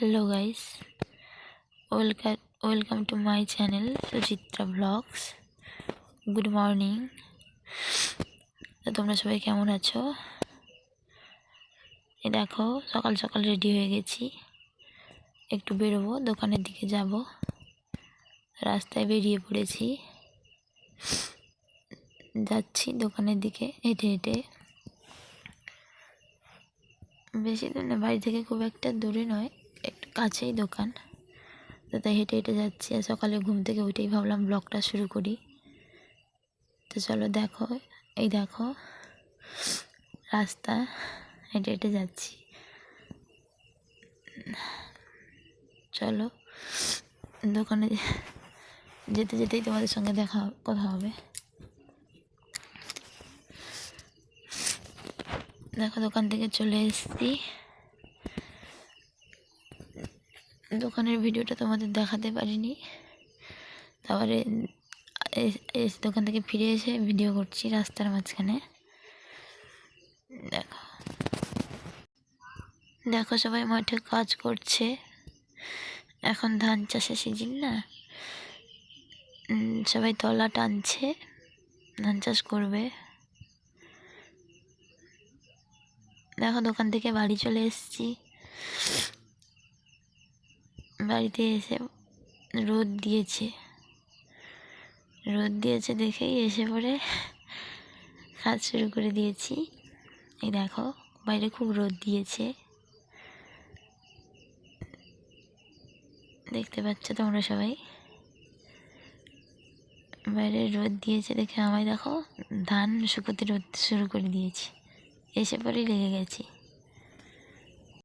Hello guys welcome welcome to my channel Suchitra vlogs good morning তোমরা সবাই কেমন আছো? এই দেখো, সকাল সকাল রেডি হয়ে গেছি। একটু বেরোবো, দোকানের দিকে যাব। রাস্তায় বেরিয়ে পড়েছি। যাচ্ছি দোকানের দিকে, হেঁটে হেঁটে। বেশি দূর না, বাড়ি থেকে খুব একটা দূরে নয়। কাছেই দোকান। তো তাই হেঁটে হেঁটে যাচ্ছি আর সকালে ঘুম থেকে উঠেই ভাবলাম ব্লগটা শুরু করি। তো চলো দেখো, এই দেখো, রাস্তা, হেঁটে হেঁটে যাচ্ছি। চলো, দোকানে যেতে যেতেই তোমাদের সঙ্গে দেখা, কথা হবে। দেখো দোকান থেকে চলে এসেছি। দোকানের ভিডিওটা তোমাদের দেখাতে পারিনি। তারপরে দোকান থেকে ফিরে এসে ভিডিও করছি রাস্তার মাঝখানে। দেখো। দেখো সবাই মাঠে কাজ করছে। এখন ধান চাষের সিজন না। সবাই তলা টানছে, ধান চাষ করবে। দেখো দোকান থেকে বাড়ি চলে এসেছি। বাড়িতে এসে রোদ দিয়েছে। রোদ দিয়েছে দেখেই এসে পরে কাজ শুরু করে দিয়েছি। এই দেখো, বাইরে খুব রোদ দিয়েছে। দেখতে পাচ্ছ তোমরা সবাই? বাইরে রোদ দিয়েছে দেখে আমায় দেখো, ধান শুকোতে রোদ শুরু করে দিয়েছি। এসে পরেই লেগে গেছি।